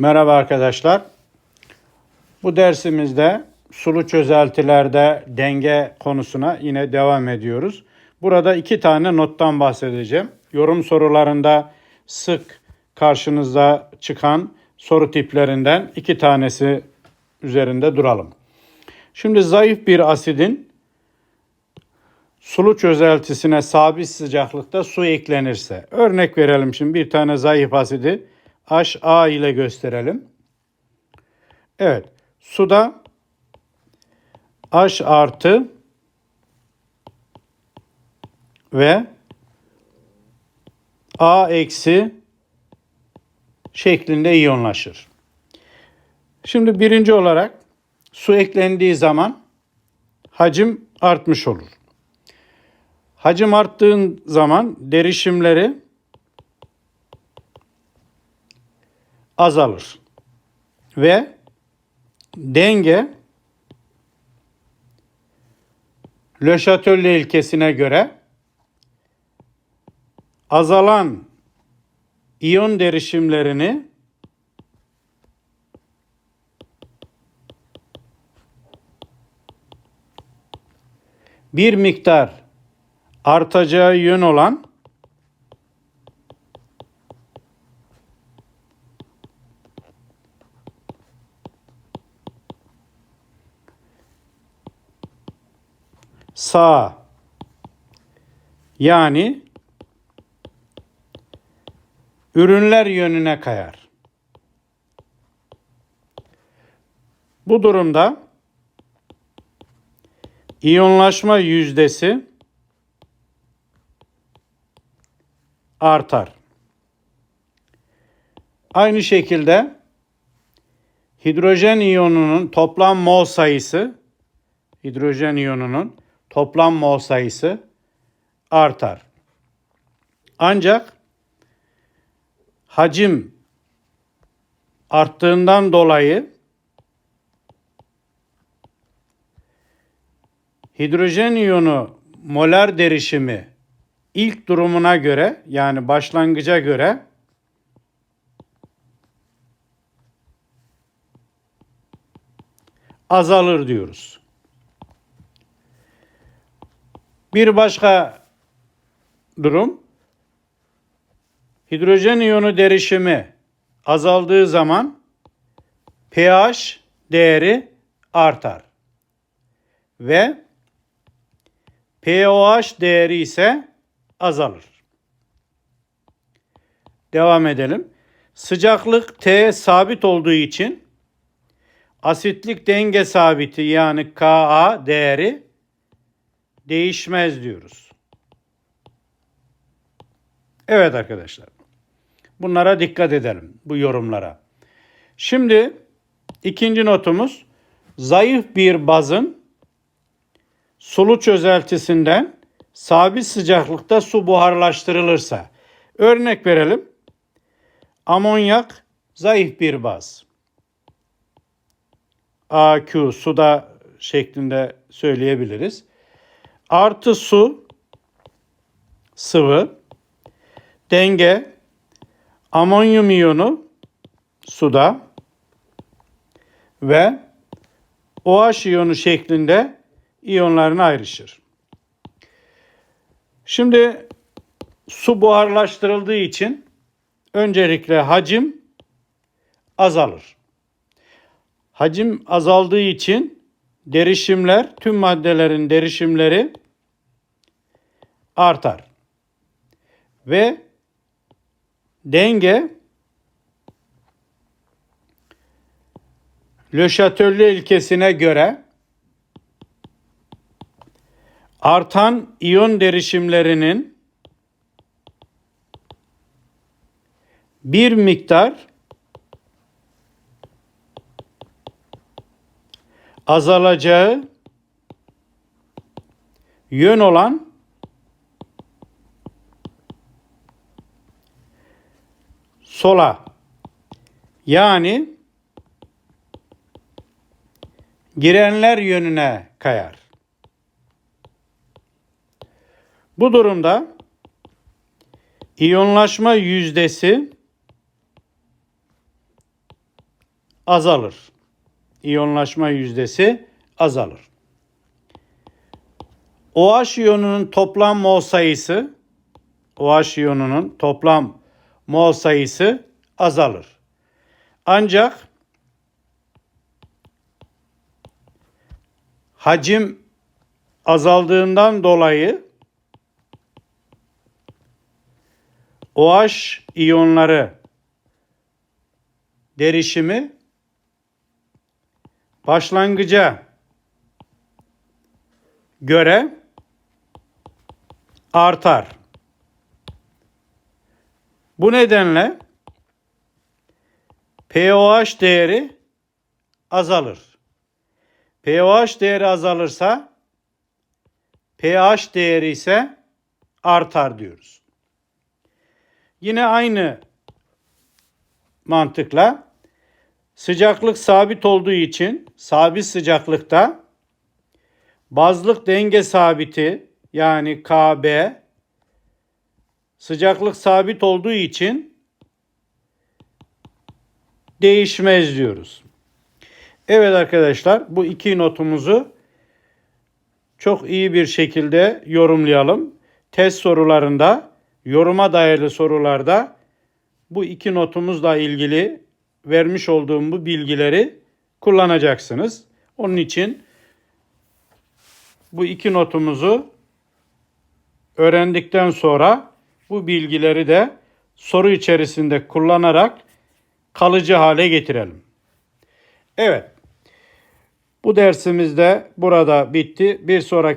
Merhaba arkadaşlar. Bu dersimizde sulu çözeltilerde denge konusuna yine devam ediyoruz. Burada iki tane nottan bahsedeceğim. Yorum sorularında sık karşınıza çıkan soru tiplerinden iki tanesi üzerinde duralım. Şimdi zayıf bir asidin sulu çözeltisine sabit sıcaklıkta su eklenirse. Örnek verelim şimdi bir tane zayıf asidi HA ile gösterelim. Evet. Suda H artı ve A eksi şeklinde iyonlaşır. Şimdi birinci olarak su eklendiği zaman hacim artmış olur. Hacim arttığın zaman derişimleri azalır. Ve denge Le Chatelier ilkesine göre azalan iyon derişimlerini bir miktar artacağı yön olan sağ yani ürünler yönüne kayar. Bu durumda iyonlaşma yüzdesi artar. Aynı şekilde hidrojen iyonunun toplam mol sayısı hidrojen iyonunun toplam mol sayısı artar. Ancak hacim arttığından dolayı hidrojen iyonu molar derişimi ilk durumuna göre yani başlangıca göre azalır diyoruz. Bir başka durum hidrojen iyonu derişimi azaldığı zaman pH değeri artar. Ve pOH değeri ise azalır. Devam edelim. Sıcaklık T sabit olduğu için asitlik denge sabiti yani Ka değeri değişmez diyoruz. Evet arkadaşlar. Bunlara dikkat edelim bu yorumlara. Şimdi ikinci notumuz zayıf bir bazın sulu çözeltisinden sabit sıcaklıkta su buharlaştırılırsa. Örnek verelim. Amonyak zayıf bir baz. AQ suda şeklinde söyleyebiliriz. Artı su sıvı denge amonyum iyonu suda ve OH iyonu şeklinde iyonlarına ayrışır. Şimdi su buharlaştırıldığı için öncelikle hacim azalır. Hacim azaldığı için derişimler, tüm maddelerin derişimleri artar. Ve denge Le Chatelier ilkesine göre artan iyon derişimlerinin bir miktar azalacağı yön olan sola yani girenler yönüne kayar. Bu durumda iyonlaşma yüzdesi azalır. İyonlaşma yüzdesi azalır. OH iyonunun toplam mol sayısı OH iyonunun toplam mol sayısı azalır. Ancak hacim azaldığından dolayı OH iyonları derişimi başlangıca göre artar. Bu nedenle pOH değeri azalır. pOH değeri azalırsa pH değeri ise artar diyoruz. Yine aynı mantıkla sıcaklık sabit olduğu için sabit sıcaklıkta bazlık denge sabiti yani KB sıcaklık sabit olduğu için değişmez diyoruz. Evet arkadaşlar bu iki notumuzu çok iyi bir şekilde yorumlayalım. Test sorularında, yoruma dayalı sorularda bu iki notumuzla ilgili vermiş olduğum bu bilgileri kullanacaksınız. Onun için bu iki notumuzu öğrendikten sonra bu bilgileri de soru içerisinde kullanarak kalıcı hale getirelim. Evet. Bu dersimiz de burada bitti. Bir sonraki